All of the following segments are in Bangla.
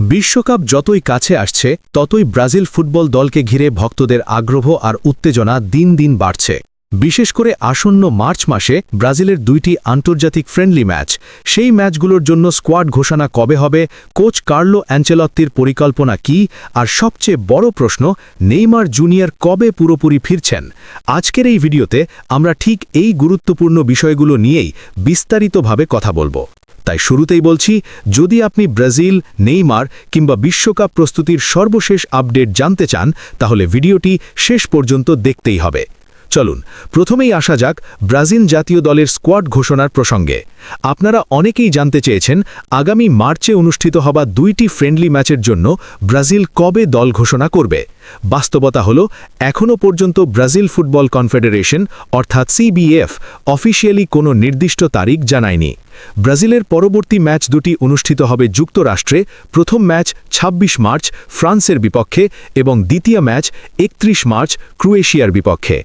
বিশ্বকাপ যতই কাছে আসছে, ততই ব্রাজিল ফুটবল দলকে ঘিরে ভক্তদের আগ্রহ আর উত্তেজনা দিন দিন বাড়ছে। বিশেষ করে আসন্ন মার্চ মাসে ব্রাজিলের দুইটি আন্তর্জাতিক ফ্রেন্ডলি ম্যাচ সেই ম্যাচগুলোর জন্য স্কোয়াড ঘোষণা কবে হবে, কোচ কার্লো অ্যাঞ্চেলত্তির পরিকল্পনা কি, আর সবচেয়ে বড় প্রশ্ন, নেইমার জুনিয়র কবে পুরোপুরি ফিরছেন? আজকের এই ভিডিওতে আমরা ঠিক এই গুরুত্বপূর্ণ বিষয়গুলো নিয়েই বিস্তারিতভাবে কথা বলব। তাই শুরুতেই বলছি, যদি আপনি ব্রাজিল, নেইমার কিংবা বিশ্বকাপ প্রস্তুতির সর্বশেষ আপডেট জানতে চান, তাহলে ভিডিওটি শেষ পর্যন্ত দেখতেই হবে। চলুন, প্রথমেই আসা যাক ব্রাজিল জাতীয় দলের স্কোয়াড ঘোষণার প্রসঙ্গে। আপনারা অনেকেই জানতে চেয়েছেন, আগামী মার্চে অনুষ্ঠিত হবা দুইটি ফ্রেন্ডলি ম্যাচের জন্য ব্রাজিল কবে দল ঘোষণা করবে। বাস্তবতা হল এখনও পর্যন্ত ব্রাজিল ফুটবল কনফেডারেশন, অর্থাৎ সিবিএফ, অফিসিয়ালি কোনো নির্দিষ্ট তারিখ জানায়নি। ব্রাজিলের পরবর্তী ম্যাচ দুটি অনুষ্ঠিত হবে যুক্তরাষ্ট্রে, প্রথম ম্যাচ ২৬ মার্চ, ফ্রান্সের বিপক্ষে এবং দ্বিতীয় ম্যাচ একত্রিশ মার্চ, ক্রোয়েশিয়ার বিপক্ষে।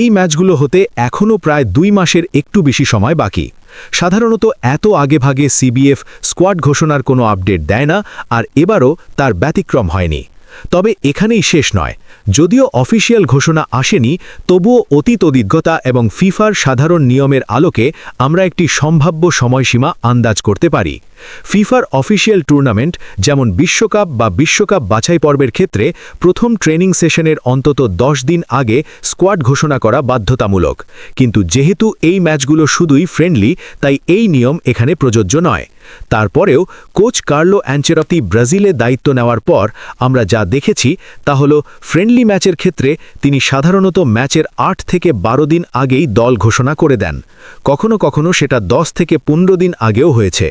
এই ম্যাচগুলো হতে এখনও প্রায় দুই মাসের একটু বেশি সময় বাকি। সাধারণত এত আগেভাগে সিবিএফ স্কোয়াড ঘোষণার কোনো আপডেট দেয় না, আর এবারও তার ব্যতিক্রম হয়নি। তবে এখানেই শেষ নয়। যদিও অফিসিয়াল ঘোষণা আসেনি, তবুও অতীত অভিজ্ঞতা এবং ফিফার সাধারণ নিয়মের আলোকে আমরা একটি সম্ভাব্য সময়সীমা আন্দাজ করতে পারি। ফিফার অফিসিয়াল টুর্নামেন্ট, যেমন বিশ্বকাপ বা বিশ্বকাপ বাছাই পর্বের ক্ষেত্রে, প্রথম ট্রেনিং সেশনের অন্তত দশ দিন আগে স্কোয়াড ঘোষণা করা বাধ্যতামূলক। কিন্তু যেহেতু এই ম্যাচগুলো শুধুই ফ্রেন্ডলি, তাই এই নিয়ম এখানে প্রযোজ্য নয়। তারপরেও কোচ কার্লো অ্যাঞ্চেরতি ব্রাজিলে দায়িত্ব নেওয়ার পর আমরা যা দেখেছি তা হল ফ্রেন্ডলি ম্যাচের ক্ষেত্রে তিনি সাধারণত ম্যাচের আট থেকে বারো দিন আগেই দল ঘোষণা করে দেন। কখনো কখনো সেটা দশ থেকে পনেরো দিন আগেও হয়েছে।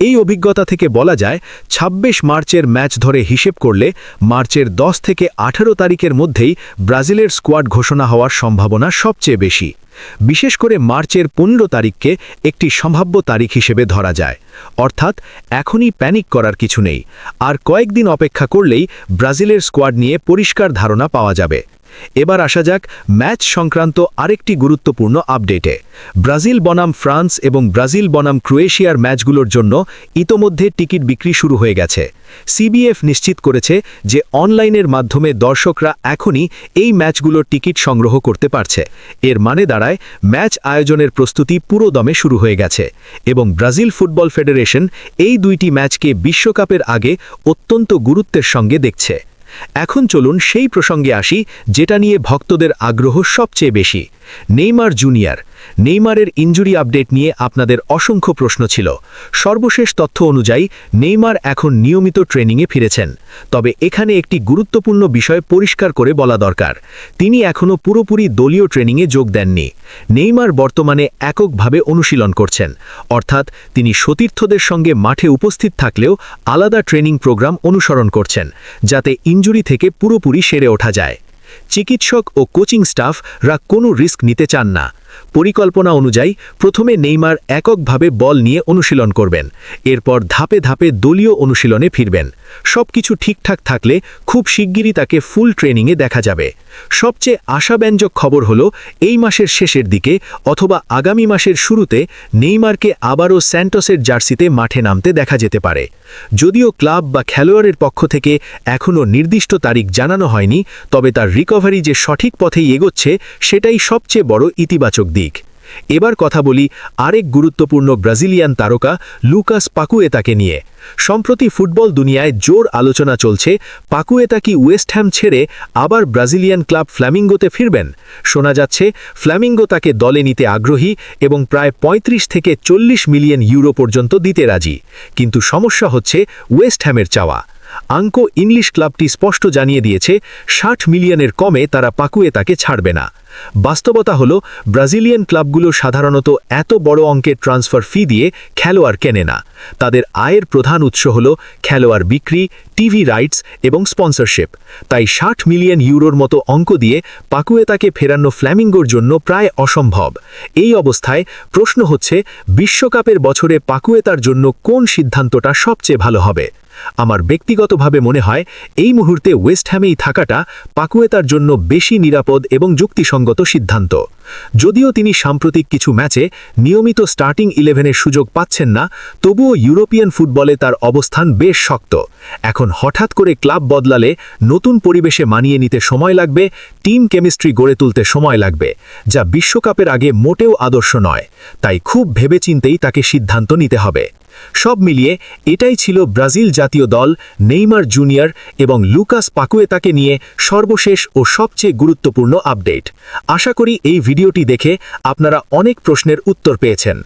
এই অভিজ্ঞতা থেকে বলা যায় ২৬ মার্চের ম্যাচ ধরে হিসেব করলে মার্চের ১০ থেকে ১৮ তারিখের মধ্যেই ব্রাজিলের স্কোয়াড ঘোষণা হওয়ার সম্ভাবনা সবচেয়ে বেশি। বিশেষ করে মার্চের পনেরো তারিখকে একটি সম্ভাব্য তারিখ হিসেবে ধরা যায়। অর্থাৎ এখনই প্যানিক করার কিছু নেই। আর কয়েকদিন অপেক্ষা করলেই ব্রাজিলের স্কোয়াড নিয়ে পরিষ্কার ধারণা পাওয়া যাবে। এবার আসা যাক ম্যাচ সংক্রান্ত আরেকটি গুরুত্বপূর্ণ আপডেটে। ব্রাজিল বনাম ফ্রান্স এবং ব্রাজিল বনাম ক্রোয়েশিয়ার ম্যাচগুলোর জন্য ইতোমধ্যে টিকিট বিক্রি শুরু হয়ে গেছে। সিবিএফ নিশ্চিত করেছে যে অনলাইনের মাধ্যমে দর্শকরা এখনই এই ম্যাচগুলোর টিকিট সংগ্রহ করতে পারছে। এর মানে দাঁড়ায় ম্যাচ আয়োজনের প্রস্তুতি পুরো দমে শুরু হয়ে গেছে এবং ব্রাজিল ফুটবল ফেডারেশন এই দুইটি ম্যাচকে বিশ্বকাপের আগে অত্যন্ত গুরুত্বের সঙ্গে দেখছে। এখন চলুন সেই প্রসঙ্গে আসি, যেটা নিয়ে ভক্তদের আগ্রহ সবচেয়ে বেশি। Neymar junior. নেইমারের ইঞ্জুরি আপডেট নিয়ে আপনাদের অসংখ্য প্রশ্ন ছিল। সর্বশেষ তথ্য অনুযায়ী, নেইমার এখন নিয়মিত ট্রেনিংয়ে ফিরেছেন। তবে এখানে একটি গুরুত্বপূর্ণ বিষয় পরিষ্কার করে বলা দরকার। তিনি এখনও পুরোপুরি দলীয় ট্রেনিংয়ে যোগ দেননি। নেইমার বর্তমানে এককভাবে অনুশীলন করছেন। অর্থাৎ, তিনি সতীর্থদের সঙ্গে মাঠে উপস্থিত থাকলেও আলাদা ট্রেনিং প্রোগ্রাম অনুসরণ করছেন, যাতে ইঞ্জুরি থেকে পুরোপুরি সেরে ওঠা যায়। চিকিৎসক ও কোচিং স্টাফরা কোনো রিস্ক নিতে চান না। পরিকল্পনা অনুযায়ী প্রথমে নেইমার এককভাবে বল নিয়ে অনুশীলন করবেন। এরপর ধাপে ধাপে দলীয় অনুশীলনে ফিরবেন। সবকিছু ঠিকঠাক থাকলে খুব শিগগিরই তাকে ফুল ট্রেনিংয়ে দেখা যাবে। সবচেয়ে আশাব্যঞ্জক খবর হল, এই মাসের শেষের দিকে অথবা আগামী মাসের শুরুতে নেইমারকে আবারও স্যান্টসের জার্সিতে মাঠে নামতে দেখা যেতে পারে। যদিও ক্লাব বা খেলোয়াড়ের পক্ষ থেকে এখনও নির্দিষ্ট তারিখ জানানো হয়নি, তবে তার রিকভারি যে সঠিক পথেই এগোচ্ছে, সেটাই সবচেয়ে বড় ইতিবাচক দিক। এবার কথা বলি আরেক গুরুত্বপূর্ণ ব্রাজিলিয়ান তারকা লুকাস পাকুয়েতাকে নিয়ে। সম্প্রতি ফুটবল দুনিয়ায় জোর আলোচনা চলছে, পাকুয়েতা কি ওয়েস্ট হ্যাম ছেড়ে আবার ব্রাজিলিয়ান ক্লাব ফ্ল্যামিঙ্গোতে ফিরবেন? শোনা যাচ্ছে, ফ্ল্যামিঙ্গো তাকে দলে নিতে আগ্রহী এবং প্রায় ৩৫ থেকে চল্লিশ মিলিয়ন ইউরো পর্যন্ত দিতে রাজি। কিন্তু সমস্যা হচ্ছে ওয়েস্ট হ্যামের চাওয়া। আঙ্কো ইংলিশ ক্লাবটি স্পষ্ট জানিয়ে দিয়েছে, ষাট মিলিয়নের কমে তারা পাকুয়ে তাকে ছাড়বে না। বাস্তবতা হল, ব্রাজিলিয়ান ক্লাবগুলো সাধারণত এত বড় অঙ্কের ট্রান্সফার ফি দিয়ে খেলোয়াড় কেনে না। তাদের আয়ের প্রধান উৎস হল খেলোয়াড় বিক্রি, টিভি রাইটস এবং স্পন্সরশিপ। তাই ষাট মিলিয়ন ইউরোর মতো অঙ্ক দিয়ে পাকুয়েতাকে ফেরানো ফ্ল্যামিঙ্গোর জন্য প্রায় অসম্ভব। এই অবস্থায় প্রশ্ন হচ্ছে, বিশ্বকাপের বছরে পাকুয়েতার জন্য কোন সিদ্ধান্তটা সবচেয়ে ভালো হবে? আমার ব্যক্তিগতভাবে মনে হয়, এই মুহূর্তে ওয়েস্টহ্যামেই থাকাটা পাকুয়েতার জন্য বেশি নিরাপদ এবং যুক্তিসঙ্গত সিদ্ধান্ত। যদিও তিনি সাম্প্রতিক কিছু ম্যাচে নিয়মিত স্টার্টিং ইলেভেনের সুযোগ পাচ্ছেন না, তবুও ইউরোপিয়ান ফুটবলে তার অবস্থান বেশ শক্ত। এখন হঠাৎ করে ক্লাব বদলালে নতুন পরিবেশে মানিয়ে নিতে সময় লাগবে, টিম কেমিস্ট্রি গড়ে তুলতে সময় লাগবে, যা বিশ্বকাপের আগে মোটেও আদর্শ নয়। তাই খুব ভেবেচিন্তেই তাকে সিদ্ধান্ত নিতে হবে। সব মিলিয়ে এটাই ছিল ব্রাজিল জাতীয় দল, নেইমার জুনিয়র এবং লুকাস পাকুয়েতাকে নিয়ে সর্বশেষ ও সবচেয়ে গুরুত্বপূর্ণ আপডেট। আশা করি এই ভিডিওটি দেখে আপনারা অনেক প্রশ্নের উত্তর পেয়েছেন।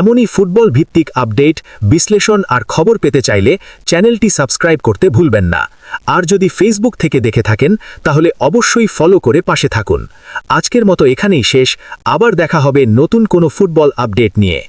এমনই ফুটবল ভিত্তিক আপডেট, বিশ্লেষণ আর খবর পেতে চাইলে চ্যানেলটি সাবস্ক্রাইব করতে ভুলবেন না। আর যদি ফেসবুক থেকে দেখে থাকেন, তাহলে অবশ্যই ফলো করে পাশে থাকুন। আজকের মতো এখানেই শেষ। আবার দেখা হবে নতুন কোনো ফুটবল আপডেট নিয়ে।